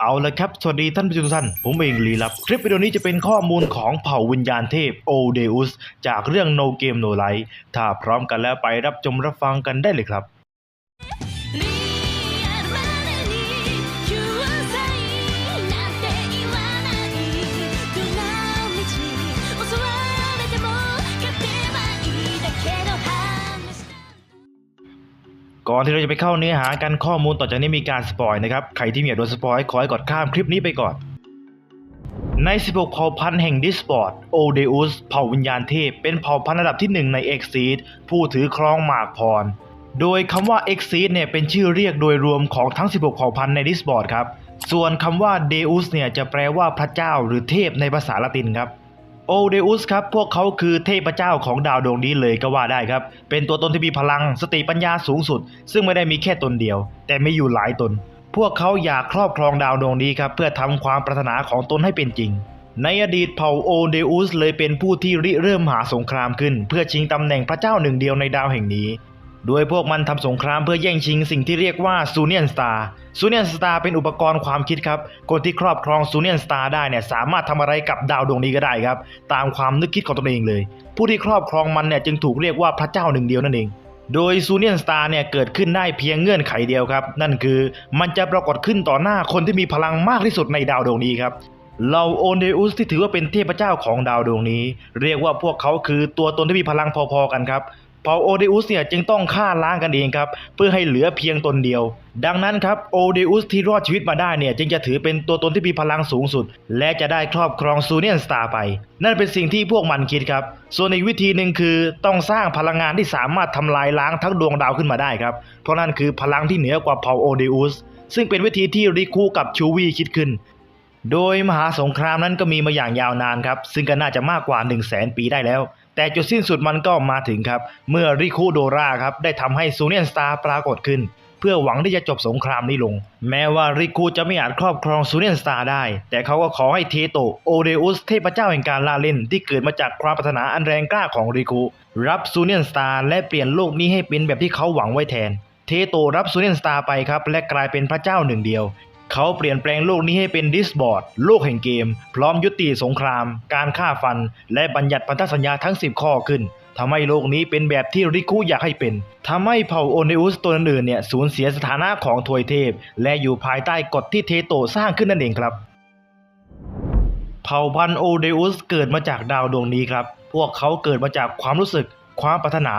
เอาละครับ สวัสดีท่านผู้ชมทุกท่าน ผมเองลีลับ คลิปวิดีโอนี้จะเป็นข้อมูลของเผ่าวิญญาณเทพโอเดอุสจากเรื่อง No Game No Life ถ้าพร้อมกันแล้วไปรับชมรับฟังกันได้เลยครับ ก่อนที่เราจะไปเข้าเนื้อหากันข้อมูลต่อจากนี้มีการสปอยนะครับ ใครที่ม่อยากโดนสปอยขอให้กดข้ามคลิปนี้ไปก่อน ใน 16 เผ่าพันธุ์แห่งดิสปอร์ตโอเดอุสเผ่าวิญญาณเทพ เป็นเผ่าพันธุ์ระดับที่หนึ่งในเอ็กซีดผู้ถือครองหมากพร โดยคำว่า e x i d เนี่ยเป็นชื่อเรียกโดยรวมของทั้ง 16 เผ่าพันธุ์ใน Discord ครับ ส่วนคำว่า Deus เนี่ยจะแปลว่าพระเจ้าหรือเทพในภาษาละตินครับ โอเดอุสครับ พวกเขาคือเทพเจ้าของดาวดวงนี้เลยก็ว่าได้ครับ เป็นตัวตนที่มีพลังสติปัญญาสูงสุด ซึ่งไม่ได้มีแค่ตนเดียว แต่ไม่อยู่หลายตน พวกเขาอยากครอบครองดาวดวงนี้ครับ เพื่อทำความปรารถนาของตนให้เป็นจริง ในอดีตเผ่าโอเดอุสเลยเป็นผู้ที่ริเริ่มหาสงครามขึ้น เพื่อชิงตำแหน่งพระเจ้าหนึ่งเดียวในดาวแห่งนี้ โดยพวกมันทำสงครามเพื่อแย่งชิงสิ่งที่เรียกว่าซูเนียนสตาร์ซูเนียนสตาร์เป็นอุปกรณ์ความคิดครับ คนที่ครอบครองซูเนียนสตาร์ได้เนี่ยสามารถทำอะไรกับดาวดวงนี้ก็ได้ครับ ตามความนึกคิดของตนเองเลย ผู้ที่ครอบครองมันเนี่ยจึงถูกเรียกว่าพระเจ้าหนึ่งเดียวนั่นเอง โดยซูเนียนสตาร์เนี่ยเกิดขึ้นได้เพียงเงื่อนไขเดียวครับ นั่นคือมันจะปรากฏขึ้นต่อหน้าคนที่มีพลังมากที่สุดในดาวดวงนี้ครับเหล่าโอเดอุสที่ถือว่าเป็นเทพเจ้าของดาวดวงนี้ เรียกว่าพวกเขาคือตัวตนที่มีพลังพอๆกันครับ เผ่าโอเดอุสเนี่ยจึงต้องฆ่าล้างกันเองครับ เพื่อให้เหลือเพียงตนเดียว ดังนั้นครับโอเดอุสที่รอดชีวิตมาได้เนี่ยจึงจะถือเป็นตัวตนที่มีพลังสูงสุด และจะได้ครอบครองซูเนียนสตาร์ไป นั่นเป็นสิ่งที่พวกมันคิดครับ ส่วนอีกวิธีหนึ่งคือต้องสร้างพลังงานที่สามารถทำลายล้างทั้งดวงดาวขึ้นมาได้ครับ เพราะนั่นคือพลังที่เหนือกว่าเผ่าโอเดอุสซึ่งเป็นวิธีที่ริคูกับชูวีคิดขึ้น โดยมหาสงครามนั้นก็มีมาอย่างยาวนานครับ ซึ่งก็น่าจะมากกว่า 1 0 0 0 0แสนปีได้แล้ว แต่จุดสิ้นสุดมันก็มาถึงครับ เมื่อริคุโดราครับ ได้ทำให้ซูเนียนสตาร์ปรากฏขึ้น เพื่อหวังที่จะจบสงครามนี้ลง แม้ว่าริคุจะไม่อาจครอบครองซูเนียนสตาร์ได้ แต่เขาก็ขอให้เทโตโอเดอุสเทพเจ้าแห่งการล่าเล่น ที่เกิดมาจากความปรารถนาอันแรงกล้าของริคุรับซูเนียนสตาร์และเปลี่ยนโลกนี้ให้เป็นแบบที่เขาหวังไว้แทน เทโตรับซูเนียนสตาร์ไปครับและกลายเป็นพระเจ้าหนึ่งเดียว เขาเปลี่ยนแปลงโลกนี้ให้เป็นดิสบอร์ดโลกแห่งเกม พร้อมยุติสงคราม การฆ่าฟัน และบัญญัติพันธสัญญาทั้ง 10 ข้อขึ้นทำให้โลกนี้เป็นแบบที่ริคุอยากให้เป็นทำให้เผ่าโอเนอุสตัวอื่นๆเนี่ยสูญเสียสถานะของทวยเทพ และอยู่ภายใต้กฎที่เทโตสร้างขึ้นนั่นเองครับ เผ่าพันธุ์โอเดอุสเกิดมาจากดาวดวงนี้ครับ พวกเขาเกิดมาจากความรู้สึก ความปรารถนา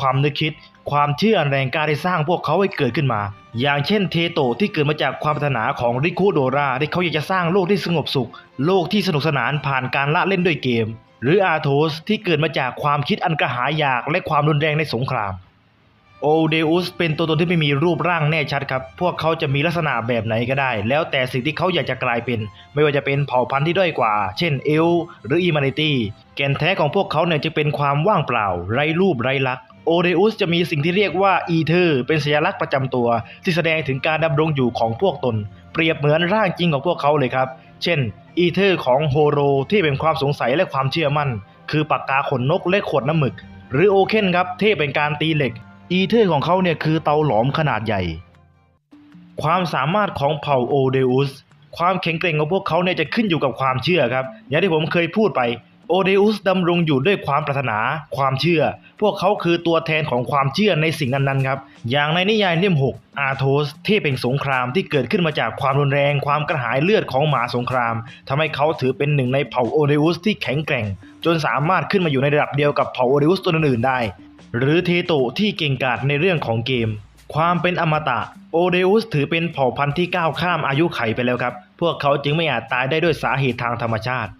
ความนึกคิด ความเชื่อแรงกล้าที่สร้างพวกเขาให้เกิดขึ้นมา อย่างเช่นเทโตที่เกิดมาจากความปรารถนาของริคูโดราที่เขาอยากจะสร้างโลกที่สงบสุข โลกที่สนุกสนานผ่านการละเล่นด้วยเกม หรืออาโทสที่เกิดมาจากความคิดอันกระหายอยากและความรุนแรงในสงคราม โอเดอุสเป็นตัวตนที่ไม่มีรูปร่างแน่ชัดครับ พวกเขาจะมีลักษณะแบบไหนก็ได้ แล้วแต่สิ่งที่เขาอยากจะกลายเป็น ไม่ว่าจะเป็นเผ่าพันธุ์ที่ด้อยกว่า เช่นเอล หรืออีมานิตี้ แก่นแท้ของพวกเขาเนี่ยจะเป็นความว่างเปล่า ไร้รูปไร้ลักษณ์โอเดอุสจะมีสิ่งที่เรียกว่าอีเทอร์เป็นสัญลักษณ์ประจำตัว ที่แสดงถึงการดำรงอยู่ของพวกตน เปรียบเหมือนร่างจริงของพวกเขาเลยครับ เช่น อีเทอร์ของโฮโรที่เป็นความสงสัยและความเชื่อมั่น คือปากกาขนนกและขวดน้ำหมึก หรือโอเคนครับเทพเป็นการตีเหล็ก อีเทอร์ของเขาเนี่ยคือเตาหลอมขนาดใหญ่ ความสามารถของเผ่าโอเดอุสความแข็งแกร่งของพวกเขาเนี่ยจะขึ้นอยู่กับความเชื่อครับ อย่างที่ผมเคยพูดไปโอเดอุสดำรงอยู่ด้วยความปรารถนาความเชื่อ พวกเขาคือตัวแทนของความเชื่อในสิ่งนั้นๆครับ อย่างในนิยายเล่ม 6 อาโทสเทพแห่งสงครามที่เกิดขึ้นมาจากความรุนแรงความกระหายเลือดของหมาสงครามทำให้เขาถือเป็นหนึ่งในเผ่าโอเดอุสที่แข็งแกร่ง จนสามารถขึ้นมาอยู่ในระดับเดียวกับเผ่าโอเดอุสตัวอื่นๆได้ หรือเทโตที่เก่งกาจในเรื่องของเกม ความเป็นอมตะ โอเดอุสถือเป็นเผ่าพันธุ์ที่ก้าวข้ามอายุไขไปแล้วครับ พวกเขาจึงไม่อาจตายได้ด้วยสาเหตุทางธรรมชาติ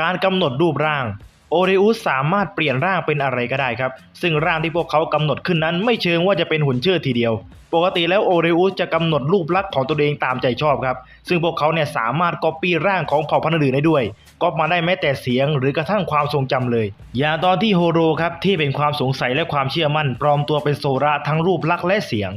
การกำหนดรูปร่าง โอเดอุสสามารถเปลี่ยนร่างเป็นอะไรก็ได้ครับ ซึ่งร่างที่พวกเขากำหนดขึ้นนั้นไม่เชิงว่าจะเป็นหุ่นเชิดทีเดียว ปกติแล้วโอเดอุสจะกำหนดรูปลักษณ์ของตัวเองตามใจชอบครับ ซึ่งพวกเขาเนี่ยสามารถก๊อปปี้ร่างของเผ่าพันธุ์อื่นได้ด้วย ก๊อปมาได้แม้แต่เสียง หรือกระทั่งความทรงจำเลย อย่างตอนที่โฮโรครับที่เป็นความสงสัยและความเชื่อมั่นปลอมตัวเป็นโซระทั้งรูปลักษณ์และเสียง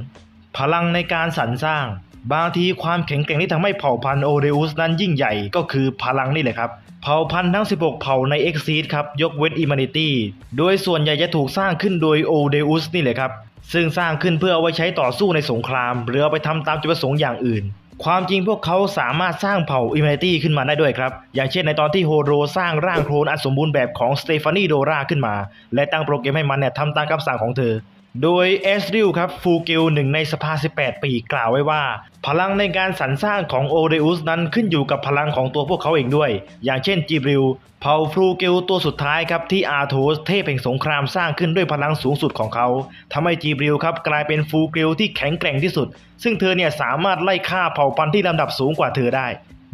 พลังในการสรรสร้าง บางทีความแข็งแกร่งที่ทำให้เผ่าพันธุ์โอเดอุสนั้นยิ่งใหญ่ก็คือพลังนี่แหละครับเผ่าพันธุ์ทั้ง 16 เผ่าใน e x c e d ครับยกเว้น Humanity โดยส่วนใหญ่จะถูกสร้างขึ้นโดยโอเดอุสนี่แหละครับซึ่งสร้างขึ้นเพื่อเอาไว้ใช้ต่อสู้ในสงคราม หรือเอาไปทำตามจุดประสงค์อย่างอื่น ความจริงพวกเขาสามารถสร้างเผ่าอิมเมตี้ขึ้นมาได้ด้วยครับ อย่างเช่นในตอนที่โฮโรสร้างร่างโคลนอันสมบูรณ์แบบของสเตฟานีโดราขึ้นมา และตั้งโปรแกรมให้มันเนี่ยทำตามคำสั่งของเธอ โดยเอสริลครับฟูกิลหนึ่งในสภา 18 ปีกล่าวไว้ว่า พลังในการสรรสร้างของโอเดอุสนั้นขึ้นอยู่กับพลังของตัวพวกเขาเองด้วย อย่างเช่นจิบริลเผ่าฟรูกิลตัวสุดท้ายครับที่อาโทสเทพแห่งสงครามสร้างขึ้นด้วยพลังสูงสุดของเขาทำให้จิบริลครับกลายเป็นฟูกิลที่แข็งแกร่งที่สุด ซึ่งเธอเนี่ยสามารถไล่ฆ่าเผ่าพันธุ์ที่ลำดับสูงกว่าเธอได้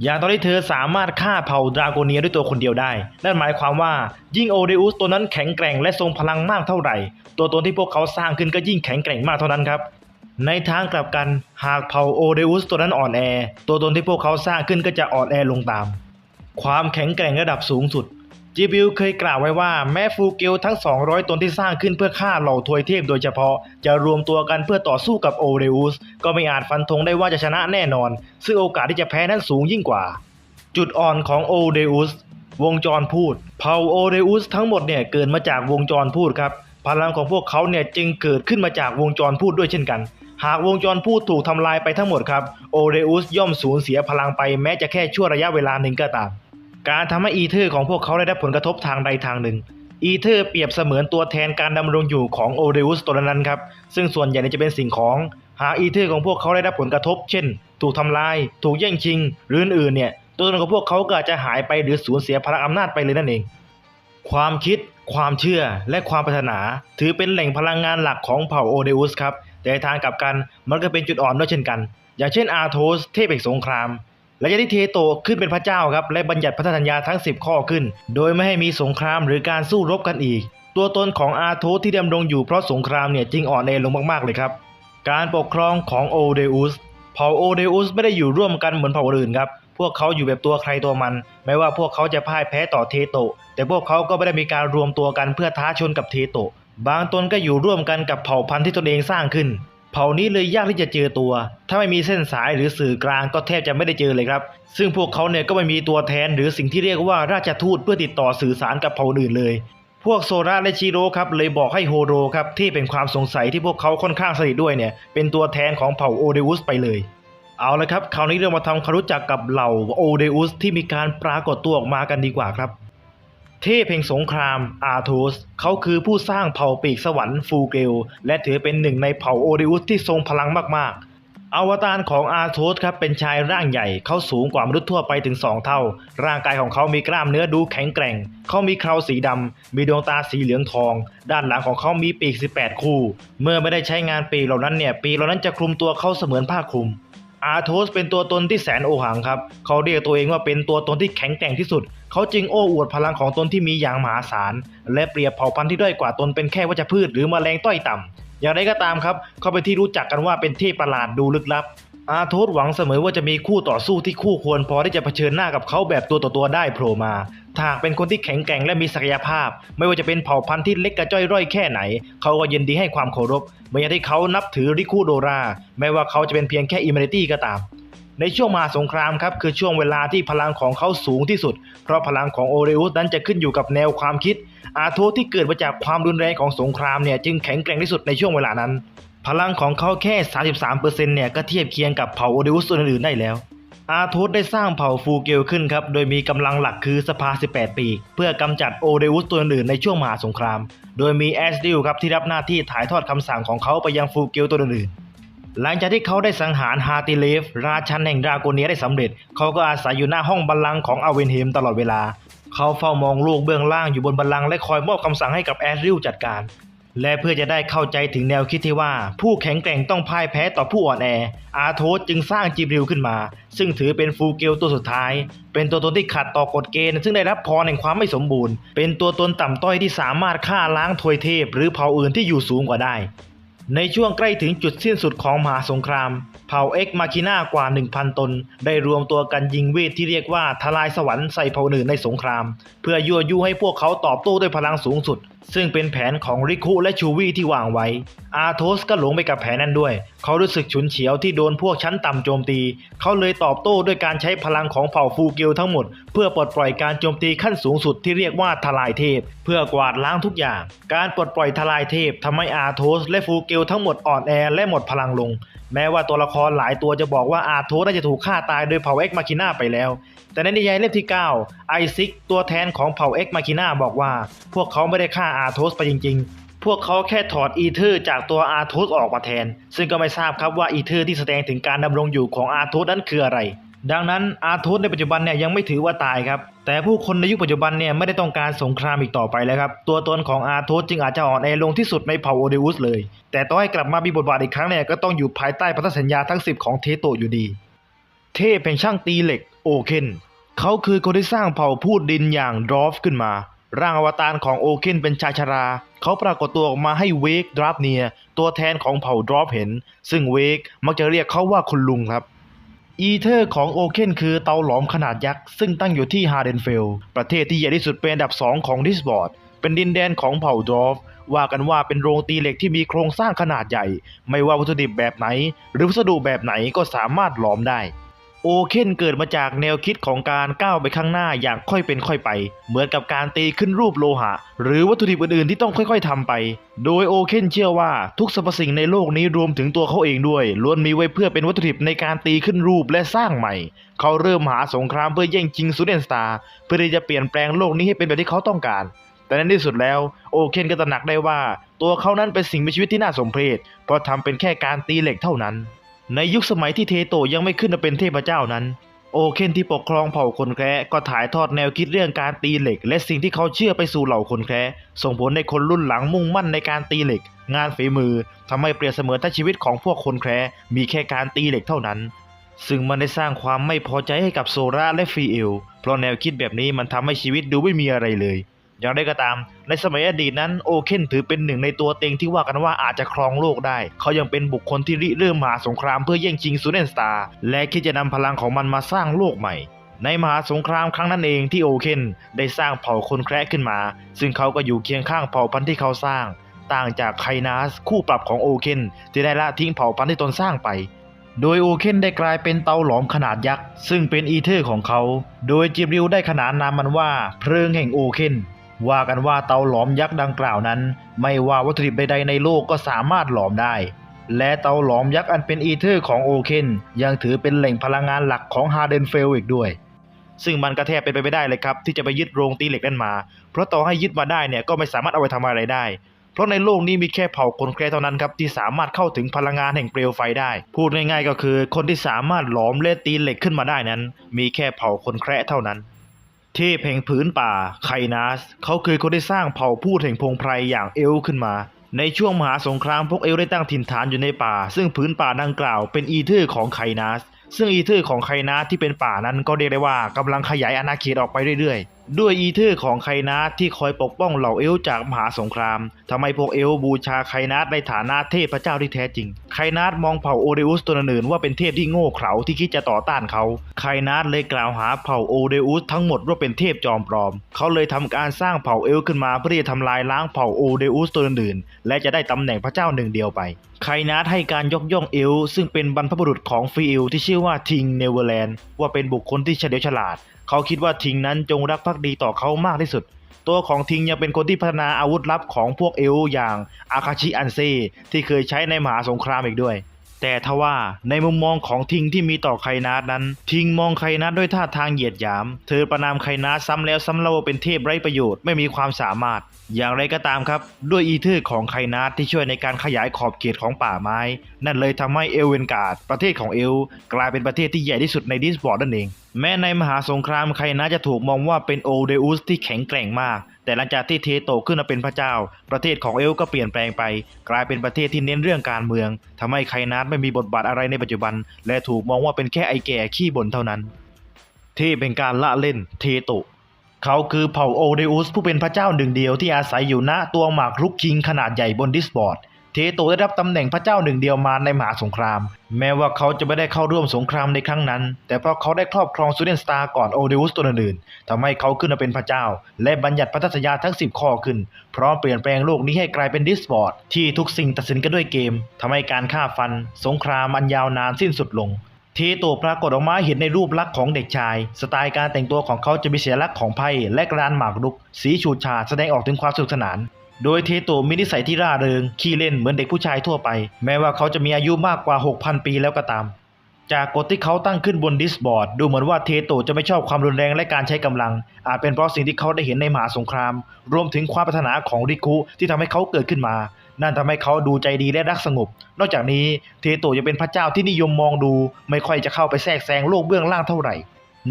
อย่างตอนที่เธอสามารถฆ่าเผ่าดราโกเนียด้วยตัวคนเดียวได้ นั่นหมายความว่ายิ่งโอเดอุสตัวนั้นแข็งแกร่งและทรงพลังมากเท่าไหร่ ตัวตนที่พวกเขาสร้างขึ้นก็ยิ่งแข็งแกร่งมากเท่านั้นครับ ในทางกลับกันหากเผ่าโอเดอุสตัวนั้นอ่อนแอ ตัวตนที่พวกเขาสร้างขึ้นก็จะอ่อนแอลงตาม ความแข็งแกร่งระดับสูงสุด จิบิลเคยกล่าวไว้ว่าแม้ฟูเกลทั้ง 200 ตนที่สร้างขึ้นเพื่อฆ่าเหล่าทวยเทพโดยเฉพาะ จะรวมตัวกันเพื่อต่อสู้กับโอเดอุส ก็ไม่อาจฟันธงได้ว่าจะชนะแน่นอน ซึ่งโอกาสที่จะแพ้นั้นสูงยิ่งกว่า จุดอ่อนของโอเดอุสวงจรพูด เผ่าโอเดอุสทั้งหมดเนี่ยเกิดมาจากวงจรพูดครับ พลังของพวกเขาเนี่ยจึงเกิดขึ้นมาจากวงจรพูดด้วยเช่นกัน หากวงจรพูดถูกทำลายไปทั้งหมดครับ โอเดอุสย่อมสูญเสียพลังไปแม้จะแค่ชั่วระยะเวลาหนึ่งก็ตาม การทำให้อีเทอร์ของพวกเขาได้รับผลกระทบทางใดทางหนึ่ง อีเทอร์เปรียบเสมือนตัวแทนการดำรงอยู่ของโอเดอุสตัวนั้นครับ ซึ่งส่วนใหญ่เนี่ยจะเป็นสิ่งของ หากอีเทอร์ของพวกเขาได้รับผลกระทบ เช่น ถูกทำลาย ถูกแย่งชิง หรืออื่นๆเนี่ย ตัวตนของพวกเขาก็อาจจะหายไปหรือสูญเสียพลังอำนาจไปเลยนั่นเอง ความคิด ความเชื่อ และความปรารถนา ถือเป็นแหล่งพลังงานหลักของเผ่าโอเดอุสครับ แต่ในทางกลับกันมันก็เป็นจุดอ่อนด้วยเช่นกัน อย่างเช่นอาร์โทส เทพแห่งสงคราม และยังที่เทโตขึ้นเป็นพระเจ้าครับ และบัญญัติพันธสัญญาทั้ง 10 ข้อขึ้น โดยไม่ให้มีสงครามหรือการสู้รบกันอีก ตัวตนของอาโทที่ดำรงอยู่เพราะสงครามเนี่ยจึงอ่อนแอลงมากๆเลยครับ การปกครองของโอเดอุสเผ่าโอเดอุสไม่ได้อยู่ร่วมกันเหมือนเผ่าอื่นครับพวกเขาอยู่แบบตัวใครตัวมัน ไม่ว่าพวกเขาจะพ่ายแพ้ต่อเทโต แต่พวกเขาก็ไม่ได้มีการรวมตัวกันเพื่อท้าชนกับเทโต บางตนก็อยู่ร่วมกันกับเผ่าพันธุ์ที่ตนเองสร้างขึ้น เผ่านี้เลยยากที่จะเจอตัว ถ้าไม่มีเส้นสายหรือสื่อกลางก็แทบจะไม่ได้เจอเลยครับ ซึ่งพวกเขาเนี่ยก็ไม่มีตัวแทนหรือสิ่งที่เรียกว่าราชทูตเพื่อติดต่อสื่อสารกับเผ่าอื่นเลย พวกโซราและชิโร่ครับเลยบอกให้โฮโรครับที่เป็นความสงสัยที่พวกเขาค่อนข้างสนิทด้วยเนี่ยเป็นตัวแทนของเผ่าโอเดอุสไปเลย เอาละครับ คราวนี้เรามาทำความรู้จักกับเหล่าโอเดอุสที่มีการปรากฏตัวออกมากันดีกว่าครับ เทพแห่งสงครามอาร์โทสเขาคือผู้สร้างเผ่าปีกสวรรค์ฟูเกล และถือเป็นหนึ่งในเผ่าโอเดอุสที่ทรงพลังมากๆ อวตารของอาร์โทสครับเป็นชายร่างใหญ่เขาสูงกว่ามนุษย์ทั่วไปถึง 2 เท่า ร่างกายของเขามีกล้ามเนื้อดูแข็งแกร่ง เขามีเคราสีดำ มีดวงตาสีเหลืองทอง ด้านหลังของเขามีปีก 18 คู่ เมื่อไม่ได้ใช้งานปีกเหล่านั้นเนี่ยปีกเหล่านั้นจะคลุมตัวเขาเสมือนผ้าคลุม อาโทสเป็นตัวตนที่แสนโอหังครับ เขาเรียกตัวเองว่าเป็นตัวตนที่แข็งแกร่งที่สุด เขาจึงโอ้อวดพลังของตนที่มีอย่างมหาศาล และเปรียบเผ่าพันธุ์ที่ด้อยกว่าตนเป็นแค่วัชพืชหรือแมลงต้อยต่ำอย่างไรก็ตามครับ เขาเป็นที่รู้จักกันว่าเป็นเทพประหลาดดูลึกลับ อาโทสหวังเสมอว่าจะมีคู่ต่อสู้ที่คู่ควรพอที่จะเผชิญหน้ากับเขาแบบตัวต่อตัวได้โผล่มาถ้าหากเป็นคนที่แข็งแกร่งและมีศักยภาพ ไม่ว่าจะเป็นเผ่าพันธุ์ที่เล็กกระจ้อยร่อยแค่ไหน เขาก็ยินดีให้ความเคารพเหมือนอย่างที่เขานับถือริคูโดราแม้ว่าเขาจะเป็นเพียงแค่อิมเมนิตี้ก็ตาม ในช่วงมาสงครามครับคือช่วงเวลาที่พลังของเขาสูงที่สุด เพราะพลังของโอเรอุสนั้นจะขึ้นอยู่กับแนวความคิด อาโทสที่เกิดมาจากความรุนแรงของสงครามเนี่ยจึงแข็งแกร่งที่สุดในช่วงเวลานั้น พลังของเขาแค่ 33%เนี่ยก็เทียบเคียงกับเผ่าโอเดอุสตัวอื่นๆได้แล้ว อาโทสได้สร้างเผ่าฟูเกลขึ้นครับ โดยมีกำลังหลักคือสภา 18 ปี เพื่อกำจัดโอเดอุสตัวอื่นในช่วงมหาสงคราม โดยมีแอสดิลครับที่รับหน้าที่ถ่ายทอดคำสั่งของเขาไปยังฟูเกลตัวอื่นหลังจากที่เขาได้สังหารฮาติเลฟ ราชันแห่งดราโกเนียได้สำเร็จ เขาก็อาศัยอยู่หน้าห้องบัลลังก์ของอาเวนเฮมตลอดเวลา เขาเฝ้ามองโลกเบื้องล่างอยู่บนบัลลังก์และคอยมอบคำสั่งให้กับแอสริลจัดการ และเพื่อจะได้เข้าใจถึงแนวคิดที่ว่า ผู้แข็งแกร่งต้องพ่ายแพ้ต่อผู้อ่อนแอ อาโทสจึงสร้างจิบริลขึ้นมา ซึ่งถือเป็นฟูเกลตัวสุดท้าย เป็นตัวตนที่ขัดต่อกฎเกณฑ์ ซึ่งได้รับพรแห่งความไม่สมบูรณ์ เป็นตัวตนต่ำต้อยที่สามารถฆ่าล้างทวยเทพ หรือเผ่าอื่นที่อยู่สูงกว่าได้ ในช่วงใกล้ถึงจุดสิ้นสุดของมหาสงคราม เผ่าเอ็กมาคิน่ากว่า 1,000 ตน ได้รวมตัวกันยิงเวทที่เรียกว่าทลายสวรรค์ใส่เผ่าหนึ่งในสงคราม เพื่อยั่วยุให้พวกเขาตอบโต้ด้วยพลังสูงสุด ซึ่งเป็นแผนของริคุและชูวี่ที่วางไว้ อาโทสก็หลงไปกับแผนนั้นด้วย เขารู้สึกฉุนเฉียวที่โดนพวกชั้นต่ำโจมตี เขาเลยตอบโต้ด้วยการใช้พลังของเผ่าฟูเกลทั้งหมด เพื่อปลดปล่อยการโจมตีขั้นสูงสุดที่เรียกว่าทลายเทพ เพื่อกวาดล้างทุกอย่าง การปลดปล่อยทลายเทพทำให้อาโทสและฟูเกลทั้งหมดอ่อนแอและหมดพลังลง แม้ว่าตัวละครหลายตัวจะบอกว่าอาโทสน่าจะถูกฆ่าตายโดยเผ่าเอ็กมาคิน่าไปแล้ว แต่ในนิยายเล่มที่9ไอซิกตัวแทนของเผ่าเอ็กมาคิน่าบอกว่า พวกเขาไม่ได้ฆ่าอาโทสไปจริงๆ พวกเขาแค่ถอดอีเทอร์จากตัวอาโทสออกมาแทน ซึ่งก็ไม่ทราบครับว่าอีเทอร์ที่แสดงถึงการดำรงอยู่ของอาโทสนั้นคืออะไร ดังนั้นอาโทสในปัจจุบันเนี่ยยังไม่ถือว่าตายครับ แต่ผู้คนในยุคปัจจุบันเนี่ยไม่ได้ต้องการสงครามอีกต่อไปแล้วครับ ตัวตนของอาโทสจึงอาจจะอ่อนแอลงที่สุดในเผ่าโอเดอุสเลย แต่ต้องให้กลับมามีบทบาทอีกครั้งเนี่ยก็ต้องอยู่ภายใต้พันธสัญญาทั้ง 10 ของเทโตะอยู่ดี เทพแห่งช่างตีเหล็กโอเคนเขาคือคนที่สร้างเผ่าพูดดินอย่างดรอฟขึ้นมา ร่างอวตารของโอเคนเป็นชายชรา เขาปรากฏตัวออกมาให้เวกดราฟเนียตัวแทนของเผ่าดรอฟเห็น ซึ่งเวกมักจะเรียกเขาว่าคุณลุงครับ อีเทอร์ของโอเคนคือเตาหลอมขนาดยักษ์ ซึ่งตั้งอยู่ที่ฮาร์เดนเฟล ประเทศที่ใหญ่ที่สุดเป็นอันดับ 2 ของดิสบอร์ด เป็นดินแดนของเผ่าดรอฟว่ากันว่าเป็นโรงตีเหล็กที่มีโครงสร้างขนาดใหญ่ ไม่ว่าวัตถุดิบแบบไหน หรือวัสดุแบบไหนก็สามารถหลอมได้ โอเคนเกิดมาจากแนวคิดของการก้าวไปข้างหน้าอย่างค่อยเป็นค่อยไป เหมือนกับการตีขึ้นรูปโลหะ หรือวัตถุดิบอื่นๆที่ต้องค่อย ๆทำไป โดยโอเคนเชื่อว่าทุกสรรพสิ่งในโลกนี้รวมถึงตัวเขาเองด้วยล้วนมีไว้เพื่อเป็นวัตถุดิบในการตีขึ้นรูปและสร้างใหม่ เขาเริ่มหาสงครามเพื่อแย่งชิงซูเดนสตาร์เพื่อที่จะเปลี่ยนแปลงโลกนี้ให้เป็นแบบที่เขาต้องการ แต่ในที่สุดแล้วโอเคนก็ตระหนักได้ว่า ตัวเขานั้นเป็นสิ่งมีชีวิตที่น่าสมเพชเพราะทำเป็นแค่การตีเหล็กเท่านั้น ในยุคสมัยที่เทโตยังไม่ขึ้นมาเป็นเทพเจ้านั้น โอเคนที่ปกครองเผ่าคนแคระก็ถ่ายทอดแนวคิดเรื่องการตีเหล็ก และสิ่งที่เขาเชื่อไปสู่เหล่าคนแคระส่งผลในคนรุ่นหลังมุ่งมั่นในการตีเหล็ก งานฝีมือทำให้เปรียบเสมือนทั้งชีวิตของพวกคนแคระมีแค่การตีเหล็กเท่านั้น ซึ่งมันได้สร้างความไม่พอใจให้กับโซราและฟีเอลเพราะแนวคิดแบบนี้มันทำให้ชีวิตดูไม่มีอะไรเลย อย่างไรก็ตาม ในสมัยอดีตนั้นโอเคนถือเป็นหนึ่งในตัวเต็งที่ว่ากันว่าอาจจะครองโลกได้ เขายังเป็นบุคคลที่ริเริ่มมหาสงครามเพื่อแย่งชิงซูเนนสตาร์และคิดจะนำพลังของมันมาสร้างโลกใหม่ ในมหาสงครามครั้งนั้นเองที่โอเคนได้สร้างเผ่าคนแคระขึ้นมา ซึ่งเขาก็อยู่เคียงข้างเผ่าพันธุ์ที่เขาสร้าง ต่างจากไคนาสคู่ปรับของโอเคนที่ได้ละทิ้งเผ่าพันธุ์ที่ตนสร้างไปโดยโอเคนได้กลายเป็นเตาหลอมขนาดยักษ์ ซึ่งเป็นอีเทอร์ของเขา โดยจิบริวได้ขนานนามมันว่าเพลิงแห่งโอเคน ว่ากันว่าเตาหลอมยักษ์ดังกล่าวนั้น ไม่ว่าวัตถุดิบใดๆในโลกก็สามารถหลอมได้ และเตาหลอมยักษ์อันเป็นอีเทอร์ของโอเคนยังถือเป็นแหล่งพลังงานหลักของฮาร์เดนเฟลอีกด้วย ซึ่งมันก็แทบเป็นไปไม่ได้เลยครับ ที่จะไปยึดโรงตีเหล็กนั่นมา เพราะต่อให้ยึดมาได้เนี่ยก็ไม่สามารถเอาไปทำอะไรได้เพราะในโลกนี้มีแค่เผ่าคนแคร์เท่านั้นครับที่สามารถเข้าถึงพลังงานแห่งเปลวไฟได้ พูดง่ายๆก็คือ คนที่สามารถหลอมและตีเหล็กขึ้นมาได้นั้น มีแค่เผ่าคนแคร์เท่านั้น เทพแห่งผืนป่าไคนาสเขาคือคนที่สร้างเผ่าพูดแห่งพงไพรอย่างเอลขึ้นมา ในช่วงมหาสงครามพวกเอลได้ตั้งถิ่นฐานอยู่ในป่า ซึ่งผืนป่าดังกล่าวเป็นอีเทอร์ของไคนาสซึ่งอีเทอร์ของไคนาสที่เป็นป่านั้นก็เรียกได้ว่ากำลังขยายอาณาเขตออกไปเรื่อยๆ ด้วยอีเทอร์ของไคนาสที่คอยปกป้องเหล่าเอลจากมหาสงครามทำให้พวกเอลบูชาไคนาสในฐานะเทพเจ้าที่แท้จริง ไคนาสมองเผ่าโอเดอุสตัวอื่นๆว่าเป็นเทพที่โง่เขลาที่คิดจะต่อต้านเขา ไคนาสเลยกล่าวหาเผ่าโอเดอุสทั้งหมดว่าเป็นเทพจอมปลอม เขาเลยทำการสร้างเผ่าเอลขึ้นมาเพื่อจะทำลายล้างเผ่าโอเดอุสตัวอื่นๆและจะได้ตำแหน่งพระเจ้าหนึ่งเดียวไปไคนาสให้การยกย่องเอลซึ่งเป็นบรรพบุรุษของฟีเอลที่ชื่อว่าทิงเนเวอร์แลนด์ว่าเป็นบุคคลที่เฉลียวฉลาด เขาคิดว่าทิงนั้นจงรักภักดีต่อเขามากที่สุด ตัวของทิงยังเป็นคนที่พัฒนาอาวุธลับของพวกเอลอย่างอาคาชิอันเซที่เคยใช้ในมหาสงครามอีกด้วย แต่ทว่าในมุมมองของทิงที่มีต่อไคนาสนั้น ทิงมองไคนาสด้วยท่าทางเหยียดหยาม เธอประนามไคนาสซ้ำแล้วซ้ำเล่าเป็นเทพไร้ประโยชน์ไม่มีความสามารถ อย่างไรก็ตามครับ ด้วยอีเทอร์ของไคนาสที่ช่วยในการขยายขอบเขตของป่าไม้ นั่นเลยทำให้เอลเวนการ์ดประเทศของเอล กลายเป็นประเทศที่ใหญ่ที่สุดในดิสบอร์ดนั่นเอง แม้ในมหาสงครามไคนาสจะถูกมองว่าเป็นโอเดอุสที่แข็งแกร่งมาก แต่หลังจากที่เทโตขึ้นมาเป็นพระเจ้า ประเทศของเอลก็เปลี่ยนแปลงไป กลายเป็นประเทศที่เน้นเรื่องการเมืองทำให้ไคนาทไม่มีบทบาทอะไรในปัจจุบัน และถูกมองว่าเป็นแค่ไอแก่ขี้บ่นเท่านั้น ที่เป็นการละเล่นเทโตเขาคือเผ่าโอเดอุสผู้เป็นพระเจ้าหนึ่งเดียวที่อาศัยอยู่ณตัวหมากรุกคิงขนาดใหญ่บนดิสบอร์ด เทโตได้รับตำแหน่งพระเจ้าหนึ่งเดียวมาในมหาสงคราม แม้ว่าเขาจะไม่ได้เข้าร่วมสงครามในครั้งนั้น แต่เพราะเขาได้ครอบครองซูเดนสตาร์ก่อนโอเดอุสตัวอื่นๆทำให้เขาขึ้นมาเป็นพระเจ้า และบัญญัติพันธสัญญาทั้ง 10 ข้อขึ้น พร้อมเปลี่ยนแปลงโลกนี้ให้กลายเป็นดิสบอร์ดที่ทุกสิ่งตัดสินกันด้วยเกมทำให้การฆ่าฟัน สงครามอันยาวนานสิ้นสุดลงเทโตปรากฏออกมาเห็นในรูปลักษณ์ของเด็กชาย สไตล์การแต่งตัวของเขาจะมีเสียลักษณ์ของไพ่และกรานหมากรุก สีฉูดฉาดแสดงออกถึงความสนุกสนาน โดยเทโตะมีนิสัยที่ร่าเริง ขี้เล่นเหมือนเด็กผู้ชายทั่วไป แม้ว่าเขาจะมีอายุมากกว่า 6,000 ปีแล้วก็ตาม จากกฎที่เขาตั้งขึ้นบนดิสบอร์ด ดูเหมือนว่าเทโตะจะไม่ชอบความรุนแรงและการใช้กำลัง อาจเป็นเพราะสิ่งที่เขาได้เห็นในมหาสงคราม รวมถึงความปรารถนาของริคุที่ทำให้เขาเกิดขึ้นมา นั่นทำให้เขาดูใจดีและรักสงบ นอกจากนี้เทโตะยังเป็นพระเจ้าที่นิยมมองดู ไม่ค่อยจะเข้าไปแทรกแซงโลกเบื้องล่างเท่าไหร่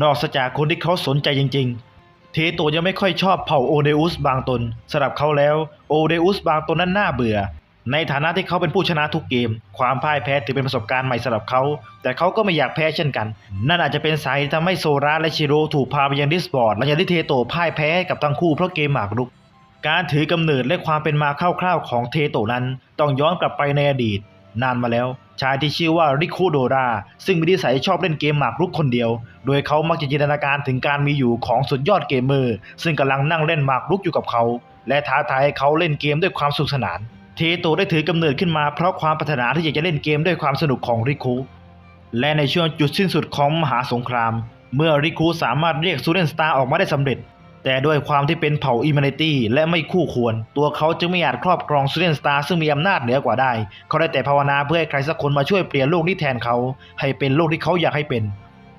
นอกจากคนที่เขาสนใจจริง ๆ เทโตยังไม่ค่อยชอบเผ่าโอเดอุสบางตนสำหรับเขาแล้วโอเดอุสบางตนนั้นน่าเบื่อ ในฐานะที่เขาเป็นผู้ชนะทุกเกม ความพ่ายแพ้ถือเป็นประสบการณ์ใหม่สำหรับเขา แต่เขาก็ไม่อยากแพ้เช่นกัน นั่นอาจจะเป็นสาเหตุทำให้โซราและชิโร่ถูกพาไปยังดิสบอร์ดหลังจากที่เทโตพ่ายแพ้ให้กับทั้งคู่เพราะเกมหมากรุก การถือกำเนิดและความเป็นมาคร่าวๆของเทโตนั้น ต้องย้อนกลับไปในอดีต นานมาแล้ว ชายที่ชื่อว่าริคุโดราซึ่งมีนิสัยชอบเล่นเกมหมากรุกคนเดียว โดยเขามักจะจินตนาการถึงการมีอยู่ของสุดยอดเกมเมอร์ ซึ่งกำลังนั่งเล่นหมากรุกอยู่กับเขา และท้าทายให้เขาเล่นเกมด้วยความสนุกสนาน เทโตได้ถือกำเนิดขึ้นมาเพราะความปรารถนาที่อยากจะเล่นเกมด้วยความสนุกของริคุและในช่วงจุดสิ้นสุดของมหาสงคราม เมื่อริคุสามารถเรียกซูเรนสตาร์ออกมาได้สำเร็จ แต่ด้วยความที่เป็นเผ่าอิม n นตี้และไม่คู่ควร ตัวเขาจึงไม่อาจครอบครองซูเรนสตาร์ซึ่งมีอำนาจเหนือกว่าได้ เขาได้แต่ภาวนาเพื่อให้ใครสักคนมาช่วยเปลี่ยนโลกนี้แทนเขา ให้เป็นโลกที่เขาอยากให้เป็น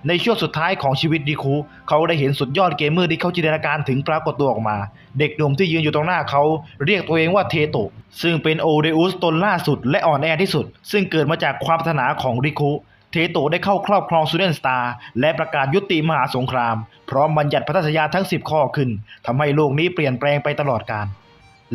ในช่วงสุดท้ายของชีวิตริคุเขาได้เห็นสุดยอดเกมเมอร์ที่เขาจินตนาการถึงปรากฏตัวออกมา เด็กหนุ่มที่ยืนอยู่ตรงหน้าเขา เรียกตัวเองว่าเทโตซึ่งเป็นโอเดอุสตนล่าสุดและอ่อนแอที่สุด ซึ่งเกิดมาจากความปรารถนาของริคุ เทโตะได้เข้าครอบครองซูเดนสตาร์และประกาศยุติมหาสงคราม พร้อมบัญญัติพันธสัญญาทั้ง 10 ข้อขึ้นทำให้โลกนี้เปลี่ยนแปลงไปตลอดกาล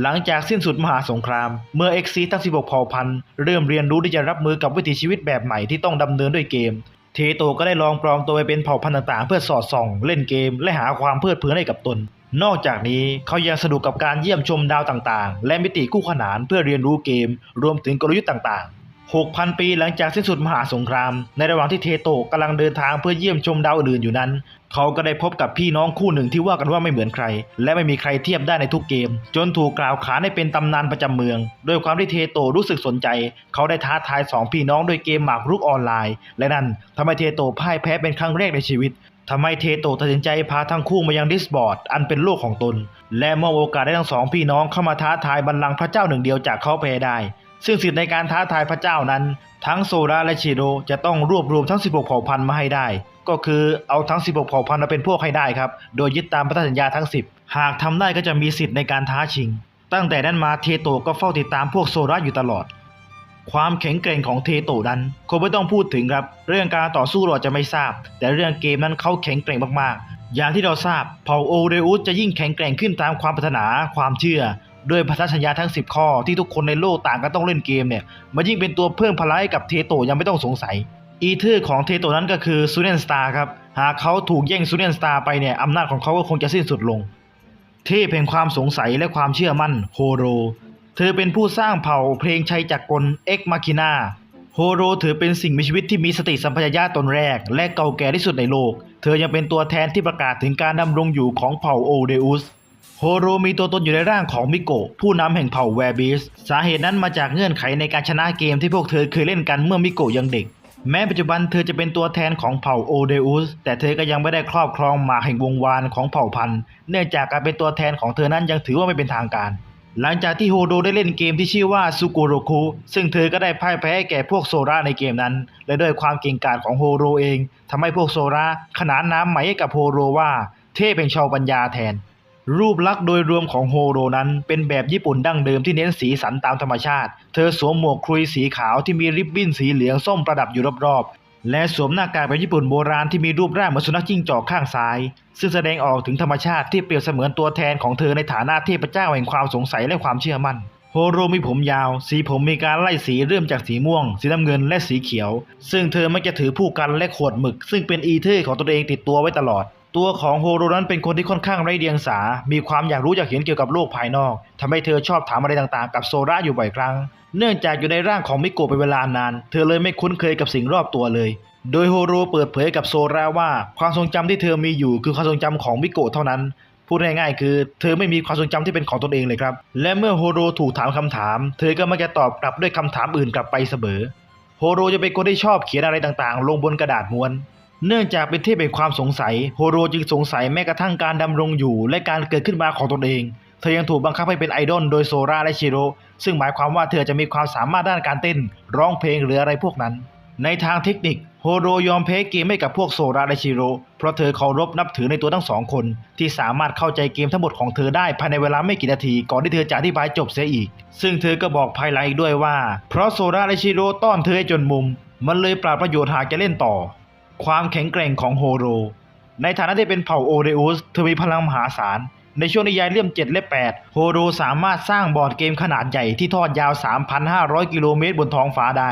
หลังจากสิ้นสุดมหาสงคราม เมื่อเอ็กซีทั้ง 16 เผ่าพันธุ์เริ่มเรียนรู้ที่จะรับมือกับวิถีชีวิตแบบใหม่ที่ต้องดำเนินด้วยเกม เทโตก็ได้ลองปลอมตัวไปเป็นเผ่าพันธุ์ต่างๆ เพื่อสอดส่อง เล่นเกม และหาความเพลิดเพลินให้กับตน นอกจากนี้เขายังสนุกกับการเยี่ยมชมดาวต่างๆ และมิติคู่ขนานเพื่อเรียนรู้เกม รวมถึงกลยุทธ์ต่างๆ 6,000 ปีหลังจากสิ้นสุดมหาสงคราม ในระหว่างที่เทโตะกำลังเดินทางเพื่อเยี่ยมชมดาวอื่นอยู่นั้น เขาก็ได้พบกับพี่น้องคู่หนึ่งที่ว่ากันว่าไม่เหมือนใคร และไม่มีใครเทียบได้ในทุกเกม จนถูกกล่าวขานให้เป็นตำนานประจำเมืองด้วยความที่เทโตะรู้สึกสนใจ เขาได้ท้าทายสองพี่น้องด้วยเกมหมากรุกออนไลน์ และนั่นทำให้เทโตะพ่ายแพ้เป็นครั้งแรกในชีวิตทำให้เทโตะตัดสินใจพาทั้งคู่มายังดิสบอร์ด อันเป็นโลกของตน และมอบโอกาสให้ทั้งสองพี่น้องเข้ามาท้าทายบัลลังก์พระเจ้าหนึ่งเดียวจากเขาไปได้ ซึ่งสิทธิในการท้าทายพระเจ้านั้น ทั้งโซราและชิโดจะต้องรวบรวมทั้ง 16 เผ่าพันธุ์มาให้ได้ ก็คือเอาทั้ง 16 เผ่าพันธุ์มาเป็นพวกให้ได้ครับ โดยยึดตามพันธสัญญาทั้ง 10 หากทำได้ก็จะมีสิทธิ์ในการท้าชิง ตั้งแต่นั้นมาเทโตะก็เฝ้าติดตามพวกโซราอยู่ตลอด ความแข็งแกร่งของเทโตะนั้นคงไม่ต้องพูดถึงครับ เรื่องการต่อสู้เราจะไม่ทราบ แต่เรื่องเกมนั้นเขาแข็งแกร่งมากๆอย่างที่เราทราบเผ่าโอเรอุสจะยิ่งแข็งแกร่งขึ้นตามความปรารถนาความเชื่อ ด้วยพันธสัญญาทั้ง 10 ข้อที่ทุกคนในโลกต่างก็ต้องเล่นเกมเนี่ยมันยิ่งเป็นตัวเพิ่มพลังให้กับเทโตยังไม่ต้องสงสัย อีเทอร์ของเทโตนั้นก็คือซูเนนสตาร์ครับ หากเขาถูกแย่งซูเนนสตาร์ไปเนี่ยอำนาจของเขาก็คงจะสิ้นสุดลง เทพแห่งความสงสัยและความเชื่อมั่นโฮโร เธอเป็นผู้สร้างเผ่าเพลงชัยจักรกลเอ็กมาคินาโฮโรถือเป็นสิ่งมีชีวิตที่มีสติสัมปชัญญะตนแรก และเก่าแก่ที่สุดในโลก เธอยังเป็นตัวแทนที่ประกาศถึงการดำรงอยู่ของเผ่าโอเดอุส โฮโรมีตัวตนอยู่ในร่างของมิโกะผู้นำแห่งเผ่าแวร์บิสสาเหตุนั้นมาจากเงื่อนไขในการชนะเกมที่พวกเธอเคยเล่นกันเมื่อมิโกะยังเด็ก แม้ปัจจุบันเธอจะเป็นตัวแทนของเผ่าโอเดอุสแต่เธอก็ยังไม่ได้ครอบครองหมากแห่งวงวานของเผ่าพันธุ์ เนื่องจากการเป็นตัวแทนของเธอนั้นยังถือว่าไม่เป็นทางการ หลังจากที่โฮโดได้เล่นเกมที่ชื่อว่าซูโกโรคุซึ่งเธอก็ได้พ่ายแพ้แก่พวกโซราในเกมนั้น และด้วยความเก่งกาจของโฮโรเองทำให้พวกโซราขนานนามใหม่ให้กับโฮโรว่า เทพแห่งชาวปัญญาแทน รูปลักษณ์โดยรวมของโฮโรนั้น เป็นแบบญี่ปุ่นดั้งเดิมที่เน้นสีสันตามธรรมชาติ เธอสวมหมวกคลุยสีขาวที่มีริบบิ้นสีเหลืองส้มประดับอยู่รอบๆ และสวมหน้ากากแบบญี่ปุ่นโบราณที่มีรูปร่างเหมือนสุนัขจิ้งจอกข้างซ้าย ซึ่งแสดงออกถึงธรรมชาติที่เปรียบเสมือนตัวแทนของเธอในฐานะเทพเจ้าแห่งความสงสัยและความเชื่อมั่นโฮโรมีผมยาว สีผมมีการไล่สีเริ่มจากสีม่วง สีน้ำเงินและสีเขียว ซึ่งเธอมักจะถือผู้กันและขวดหมึก ซึ่งเป็นอีเทอร์ของตนเองติดตัวไว้ตลอด ตัวของโฮโรนั้นเป็นคนที่ค่อนข้างไร้เดียงสา มีความอยากรู้อยากเห็นเกี่ยวกับโลกภายนอกทำให้เธอชอบถามอะไรต่างๆ กับโซระอยู่บ่อยครั้ง เนื่องจากอยู่ในร่างของมิโกะเป็นเวลานาน เธอเลยไม่คุ้นเคยกับสิ่งรอบตัวเลย โดยโฮโรเปิดเผยกับโซระว่า ความทรงจำที่เธอมีอยู่คือความทรงจำของมิโกะเท่านั้น พูดง่ายๆ คือเธอไม่มีความทรงจำที่เป็นของตนเองเลยครับ และเมื่อโฮโรถูกถามคำถาม เธอก็มักจะตอบกลับด้วยคำถามอื่นกลับไปเสมอ โฮโรจะเป็นคนที่ชอบเขียนอะไรต่างๆ ลงบนกระดาษม้วน เนื่องจากเป็นเทพแห่งความสงสัย โฮโรจึงสงสัยแม้กระทั่งการดำรงอยู่ และการเกิดขึ้นมาของตนเอง เธอยังถูกบังคับให้เป็นไอดอลโดยโซราและชิโร่ซึ่งหมายความว่าเธอจะมีความสามารถด้านการเต้น ร้องเพลงหรืออะไรพวกนั้น ในทางเทคนิคโฮโรยอมแพ้เกมให้กับพวกโซราและชิโร่เพราะเธอเคารพนับถือในตัวทั้งสองคน ที่สามารถเข้าใจเกมทั้งหมดของเธอได้ภายในเวลาไม่กี่นาทีก่อนที่เธอจะอธิบายจบเสียอีก ซึ่งเธอก็บอกภายหลังอีกด้วยว่า เพราะโซราและชิโร่ต้อนเธอให้จนมุม มันเลยปราบประโยชน์หากจะเล่นต่อ ความแข็งแกร่งของโฮโร ในฐานะที่เป็นเผ่าโอเดอุสเธอมีพลังมหาศาล ในช่วงนิยายเล่ม 7 และ 8 โฮโรสามารถสร้างบอร์ดเกมขนาดใหญ่ที่ทอดยาว 3,500 กิโลเมตรบนท้องฟ้าได้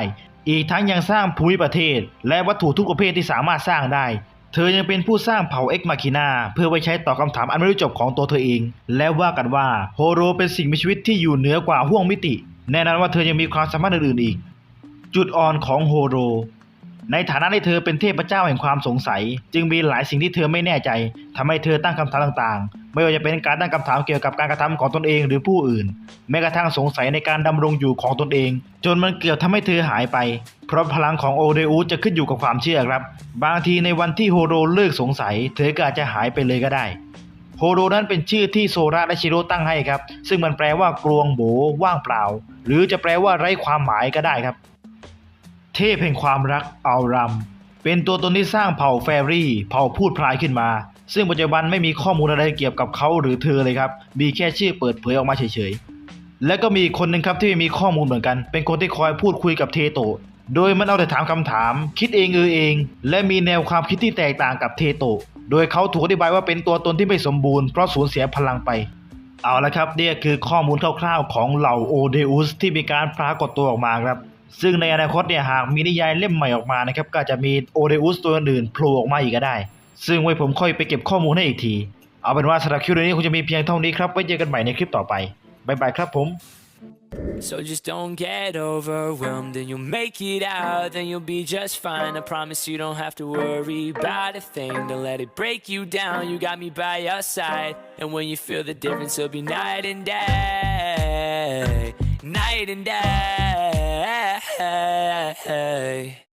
อีกทั้งยังสร้างภูมิประเทศ และวัตถุทุกประเภทที่สามารถสร้างได้ เธอยังเป็นผู้สร้างเผ่าเอ็กมาคินาเพื่อไว้ใช้ตอบคำถามอันไม่รู้จบของตัวเธอเอง และว่ากันว่าโฮโรเป็นสิ่งมีชีวิตที่อยู่เหนือกว่าห้วงมิติ แน่นอนว่าเธอยังมีความสามารถอื่นๆอีก จุดอ่อนของโฮโร ในฐานะที่เธอเป็นเทพเจ้าแห่งความสงสัย จึงมีหลายสิ่งที่เธอไม่แน่ใจทำให้เธอตั้งคำถามต่างๆ ไม่ว่าจะเป็นการตั้งคำถามเกี่ยวกับการกระทำของตนเองหรือผู้อื่น แม้กระทั่งสงสัยในการดำรงอยู่ของตนเอง จนมันเกือบทำให้เธอหายไป เพราะพลังของโอเดอุสจะขึ้นอยู่กับความเชื่อครับ บางทีในวันที่โฮโรเลิกสงสัย เธอก็อาจจะหายไปเลยก็ได้โฮโรนั้นเป็นชื่อที่โซระและชิโร่ตั้งให้ครับ ซึ่งมันแปลว่ากลวงโบว่างเปล่า หรือจะแปลว่าไร้ความหมายก็ได้ครับ เทพแห่งความรักอัลรัม เป็นตัวตนที่สร้างเผ่าแฟรี่ เผ่าพูดพลายขึ้นมา ซึ่งปัจจุบันไม่มีข้อมูลอะไรเกี่ยวกับเขาหรือเธอเลยครับ มีแค่ชื่อเปิดเผยออกมาเฉยๆ และก็มีคนหนึ่งครับที่มีข้อมูลเหมือนกัน เป็นคนที่คอยพูดคุยกับเทโตโดยมันเอาแต่ถามคำถาม คิดเองเออเอง และมีแนวความคิดที่แตกต่างกับเทโตโดยเขาถูกอธิบายว่าเป็นตัวตนที่ไม่สมบูรณ์เพราะสูญเสียพลังไป เอาละครับเนี่ยคือข้อมูลคร่าวๆของเหล่าโอเดอุสที่มีการปรากฏตัวออกมาครับ ซึ่งในอนาคตเนี่ยหากมีนิยายเล่มใหม่ออกมานะครับก็จะมีโอเดอุสตัวอื่นโผล่ออกมาอีกก็ได้ ซึ่งไว้ผมค่อยไปเก็บข้อมูลให้อีกที เอาเป็นว่าสำหรับคลิปนี้คงจะมีเพียงเท่านี้ครับไว้เจอกันใหม่ในคลิปต่อไปบ๊ายบายครับผม So just don't get overwhelmed and you'll make it out, then you'll be just fine. I promise you don't have to worry about a thing. Don't let it break you down, you got me by your side. And when you feel the difference, it'll be night and day. Night and day. hey, hey.